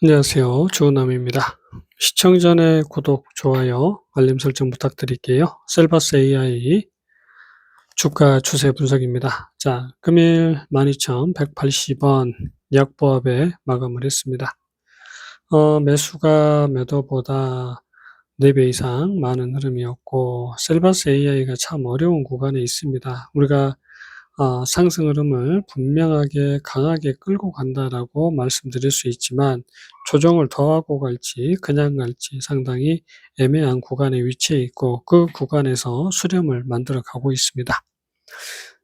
안녕하세요. 주호남입니다. 시청 전에 구독, 좋아요, 알림 설정 부탁드릴게요. 셀바스 AI 주가 추세 분석입니다. 자, 금일 12,180원 약보합에 마감을 했습니다. 어, 매수가 매도보다 4배 이상 많은 흐름이었고, 셀바스 AI가 참 어려운 구간에 있습니다. 우리가 어, 상승 흐름을 분명하게 강하게 끌고 간다라고 말씀드릴 수 있지만 조정을 더하고 갈지 그냥 갈지 상당히 애매한 구간에 위치해 있고 그 구간에서 수렴을 만들어 가고 있습니다.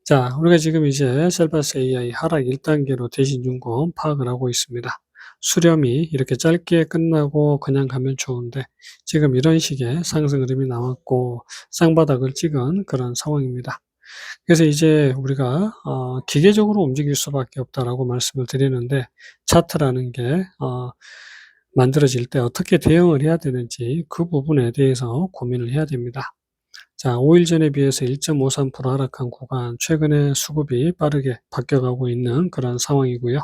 자, 우리가 지금 이제 셀바스 AI 하락 1단계로 대신중공 파악을 하고 있습니다. 수렴이 이렇게 짧게 끝나고 그냥 가면 좋은데 지금 이런 식의 상승 흐름이 나왔고 쌍바닥을 찍은 그런 상황입니다. 그래서 이제 우리가 어 기계적으로 움직일 수밖에 없다라고 말씀을 드리는데 차트라는 게 어 만들어질 때 어떻게 대응을 해야 되는지 그 부분에 대해서 고민을 해야 됩니다. 자, 5일 전에 비해서 1.53% 하락한 구간, 최근에 수급이 빠르게 바뀌어가고 있는 그런 상황이고요.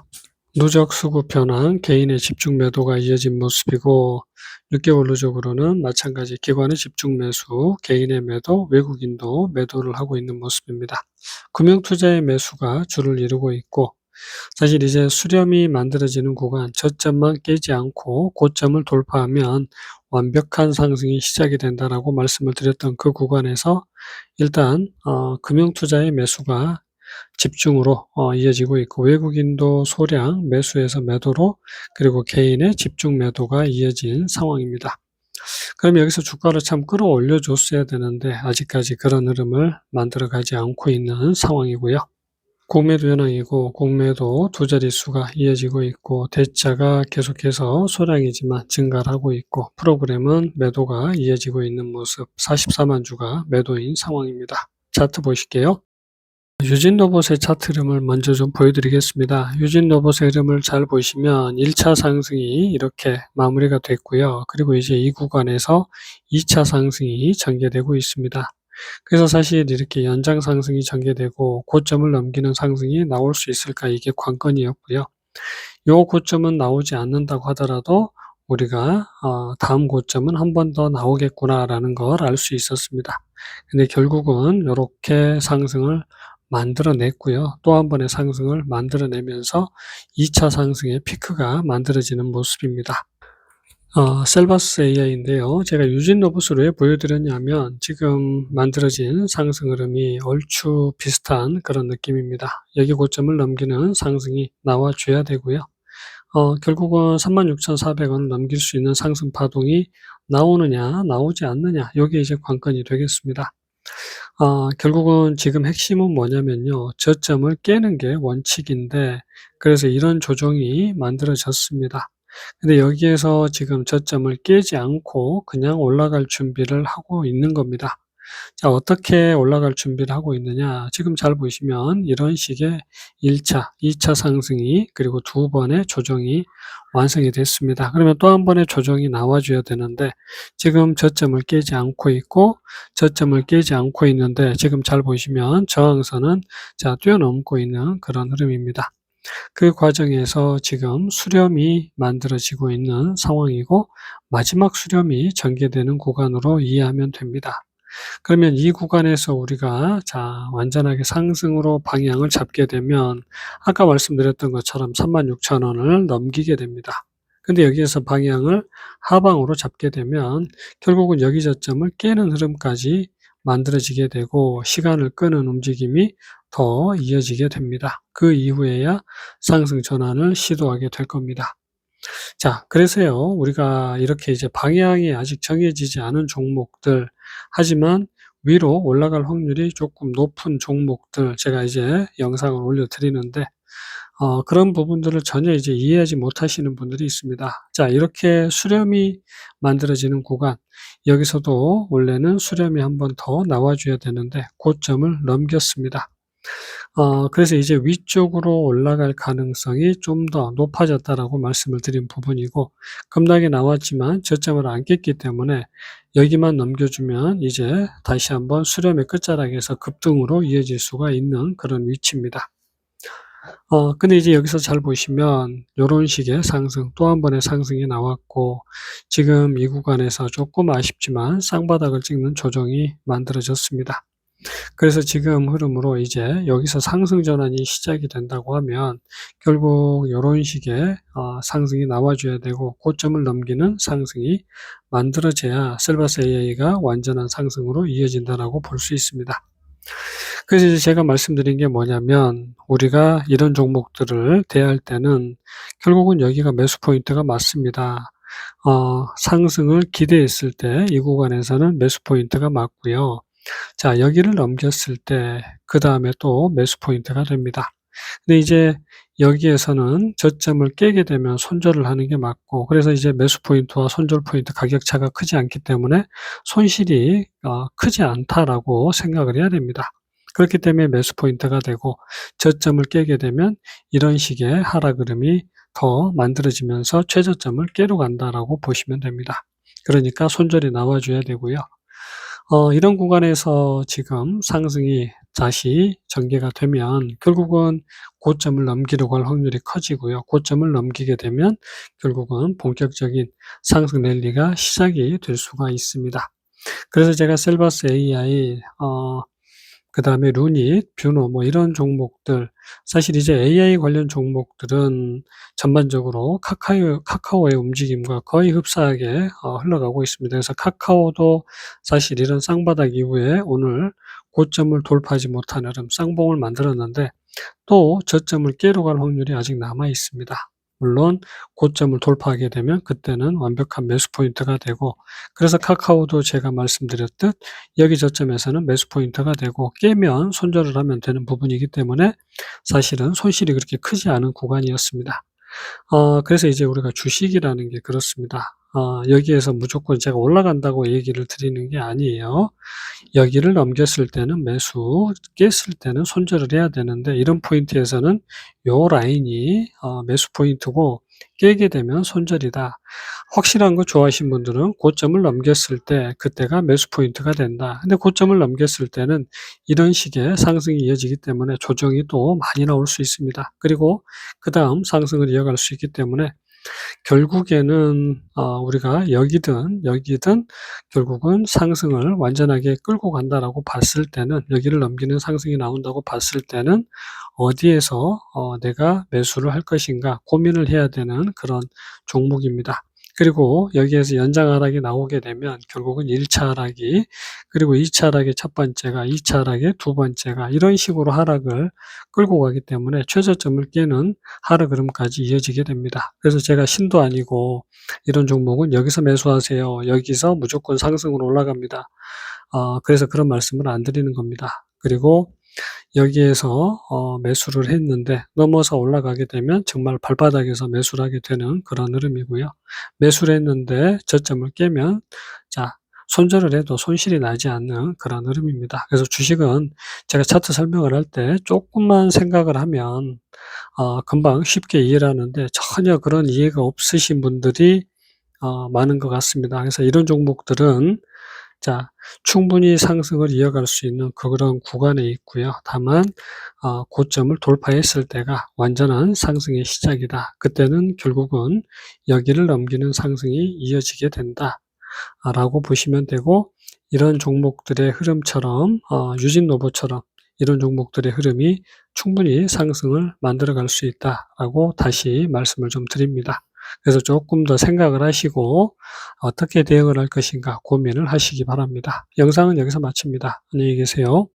누적 수급 변환, 개인의 집중 매도가 이어진 모습이고 6개월 누적으로는 마찬가지 기관의 집중 매수, 개인의 매도, 외국인도 매도를 하고 있는 모습입니다. 금융투자의 매수가 주를 이루고 있고 사실 이제 수렴이 만들어지는 구간 저점만 깨지 않고 고점을 돌파하면 완벽한 상승이 시작이 된다라고 말씀을 드렸던 그 구간에서 일단 어, 금융투자의 매수가 집중으로 어, 이어지고 있고 외국인도 소량 매수해서 매도로 그리고 개인의 집중 매도가 이어진 상황입니다. 그럼 여기서 주가를 참 끌어올려 줬어야 되는데 아직까지 그런 흐름을 만들어 가지 않고 있는 상황이고요. 공매도 현황이고 공매도 두 자릿수가 이어지고 있고 대자가 계속해서 소량이지만 증가를 하고 있고 프로그램은 매도가 이어지고 있는 모습 44만 주가 매도인 상황입니다. 차트 보실게요. 유진 로봇의 차트 흐름을 먼저 좀 보여드리겠습니다. 유진 로봇의 흐름을 잘 보시면 1차 상승이 이렇게 마무리가 됐고요. 그리고 이제 이 구간에서 2차 상승이 전개되고 있습니다. 그래서 사실 이렇게 연장 상승이 전개되고 고점을 넘기는 상승이 나올 수 있을까 이게 관건이었고요. 요 고점은 나오지 않는다고 하더라도 우리가 어, 다음 고점은 한 번 더 나오겠구나라는 걸 알 수 있었습니다. 근데 결국은 이렇게 상승을 만들어냈고요. 또 한 번의 상승을 만들어내면서 2차 상승의 피크가 만들어지는 모습입니다. 어, 셀바스 AI인데요. 제가 유진 로봇을 왜 보여드렸냐면 지금 만들어진 상승 흐름이 얼추 비슷한 그런 느낌입니다. 여기 고점을 넘기는 상승이 나와줘야 되고요. 어, 결국은 36,400원을 넘길 수 있는 상승 파동이 나오느냐 나오지 않느냐 이게 이제 관건이 되겠습니다. 어, 결국은 지금 핵심은 뭐냐면요. 저점을 깨는 게 원칙인데 그래서 이런 조정이 만들어졌습니다. 근데 여기에서 지금 저점을 깨지 않고 그냥 올라갈 준비를 하고 있는 겁니다. 자, 어떻게 올라갈 준비를 하고 있느냐. 지금 잘 보시면 이런 식의 1차, 2차 상승이 그리고 두 번의 조정이 완성이 됐습니다. 그러면 또 한 번의 조정이 나와줘야 되는데 지금 저점을 깨지 않고 있고 저점을 깨지 않고 있는데 지금 잘 보시면 저항선은 자 뛰어넘고 있는 그런 흐름입니다. 그 과정에서 지금 수렴이 만들어지고 있는 상황이고 마지막 수렴이 전개되는 구간으로 이해하면 됩니다. 그러면 이 구간에서 우리가 자 완전하게 상승으로 방향을 잡게 되면 아까 말씀드렸던 것처럼 36,000원을 넘기게 됩니다. 근데 여기에서 방향을 하방으로 잡게 되면 결국은 여기 저점을 깨는 흐름까지 만들어지게 되고 시간을 끄는 움직임이 더 이어지게 됩니다. 그 이후에야 상승 전환을 시도하게 될 겁니다. 자, 그래서요, 우리가 이렇게 이제 방향이 아직 정해지지 않은 종목들, 하지만 위로 올라갈 확률이 조금 높은 종목들, 제가 이제 영상을 올려드리는데, 어, 그런 부분들을 전혀 이제 이해하지 못하시는 분들이 있습니다. 자, 이렇게 수렴이 만들어지는 구간, 여기서도 원래는 수렴이 한 번 더 나와줘야 되는데, 고점을 넘겼습니다. 어 그래서 이제 위쪽으로 올라갈 가능성이 좀 더 높아졌다라고 말씀을 드린 부분이고 급락이 나왔지만 저점을 안 깼기 때문에 여기만 넘겨주면 이제 다시 한번 수렴의 끝자락에서 급등으로 이어질 수가 있는 그런 위치입니다. 어 근데 이제 여기서 잘 보시면 요런 식의 상승 또 한 번의 상승이 나왔고 지금 이 구간에서 조금 아쉽지만 쌍바닥을 찍는 조정이 만들어졌습니다. 그래서 지금 흐름으로 이제 여기서 상승 전환이 시작이 된다고 하면 결국 요런 식의 어 상승이 나와 줘야 되고 고점을 넘기는 상승이 만들어져야 셀바스 AI가 완전한 상승으로 이어진다라고 볼 수 있습니다. 그래서 이제 제가 말씀드린 게 뭐냐면 우리가 이런 종목들을 대할 때는 결국은 여기가 매수 포인트가 맞습니다. 어 상승을 기대했을 때 이 구간에서는 매수 포인트가 맞고요. 자 여기를 넘겼을 때 그 다음에 또 매수 포인트가 됩니다. 근데 이제 여기에서는 저점을 깨게 되면 손절을 하는 게 맞고 그래서 이제 매수 포인트와 손절 포인트 가격 차가 크지 않기 때문에 손실이 어 크지 않다라고 생각을 해야 됩니다. 그렇기 때문에 매수 포인트가 되고 저점을 깨게 되면 이런 식의 하락 흐름이 더 만들어지면서 최저점을 깨러 간다라고 보시면 됩니다. 그러니까 손절이 나와 줘야 되고요. 어 이런 구간에서 지금 상승이 다시 전개가 되면 결국은 고점을 넘기려고 할 확률이 커지고요. 고점을 넘기게 되면 결국은 본격적인 상승 랠리가 시작이 될 수가 있습니다. 그래서 제가 셀바스 AI 어 그 다음에 루닛, 뷰노 뭐 이런 종목들 사실 이제 AI 관련 종목들은 전반적으로 카카오 카카오의 움직임과 거의 흡사하게 어 흘러가고 있습니다. 그래서 카카오도 사실 이런 쌍바닥 이후에 오늘 고점을 돌파하지 못한 흐름 쌍봉을 만들었는데 또 저점을 깨러 갈 확률이 아직 남아 있습니다. 물론 고점을 돌파하게 되면 그때는 완벽한 매수 포인트가 되고 그래서 카카오도 제가 말씀드렸듯 여기 저점에서는 매수 포인트가 되고 깨면 손절을 하면 되는 부분이기 때문에 사실은 손실이 그렇게 크지 않은 구간이었습니다. 어 그래서 이제 우리가 주식이라는 게 그렇습니다. 어 여기에서 무조건 제가 올라간다고 얘기를 드리는 게 아니에요. 여기를 넘겼을 때는 매수, 깼을 때는 손절을 해야 되는데 이런 포인트에서는 요 라인이 어 매수 포인트고 깨게 되면 손절이다. 확실한 거 좋아하신 분들은 고점을 넘겼을 때 그때가 매수 포인트가 된다. 근데 고점을 넘겼을 때는 이런 식의 상승이 이어지기 때문에 조정이 또 많이 나올 수 있습니다. 그리고 그 다음 상승을 이어갈 수 있기 때문에 결국에는 어 우리가 여기든 여기든 결국은 상승을 완전하게 끌고 간다라고 봤을 때는 여기를 넘기는 상승이 나온다고 봤을 때는 어디에서 어 '내가 매수를 할 것인가.' 고민을 해야 되는 그런 종목입니다. 그리고 여기에서 연장 하락이 나오게 되면 결국은 1차 하락이 그리고 2차 하락의 첫 번째가 2차 하락의 두 번째가 이런 식으로 하락을 끌고 가기 때문에 최저점을 깨는 하락 흐름까지 이어지게 됩니다. 그래서 제가 신도 아니고 이런 종목은 여기서 매수하세요. 여기서 무조건 상승으로 올라갑니다. 어 그래서 그런 말씀을 안 드리는 겁니다. 그리고 여기에서 어 매수를 했는데 넘어서 올라가게 되면 정말 발바닥에서 매수를 하게 되는 그런 흐름이고요. 매수를 했는데 저점을 깨면 자 손절을 해도 손실이 나지 않는 그런 흐름입니다. 그래서 주식은 제가 차트 설명을 할때 쪼끔만 생각을 하면 어 금방 쉽게 이해를 하는데 전혀 그런 이해가 없으신 분들이 어 많은 것 같습니다. 그래서 이런 종목들은 자 충분히 상승을 이어갈 수 있는 그런 구간에 있고요. 다만 어 고점을 돌파했을 때가 완전한 상승의 시작이다. 그때는 결국은 여기를 넘기는 상승이 이어지게 된다. 아 라고 보시면 되고 이런 종목들의 흐름처럼 어 유진노보처럼 이런 종목들의 흐름이 충분히 상승을 만들어 갈 수 있다라고 다시 말씀을 좀 드립니다. 그래서 조금 더 생각을 하시고 어떻게 대응을 할 것인가 고민을 하시기 바랍니다. 영상은 여기서 마칩니다. 안녕히 계세요.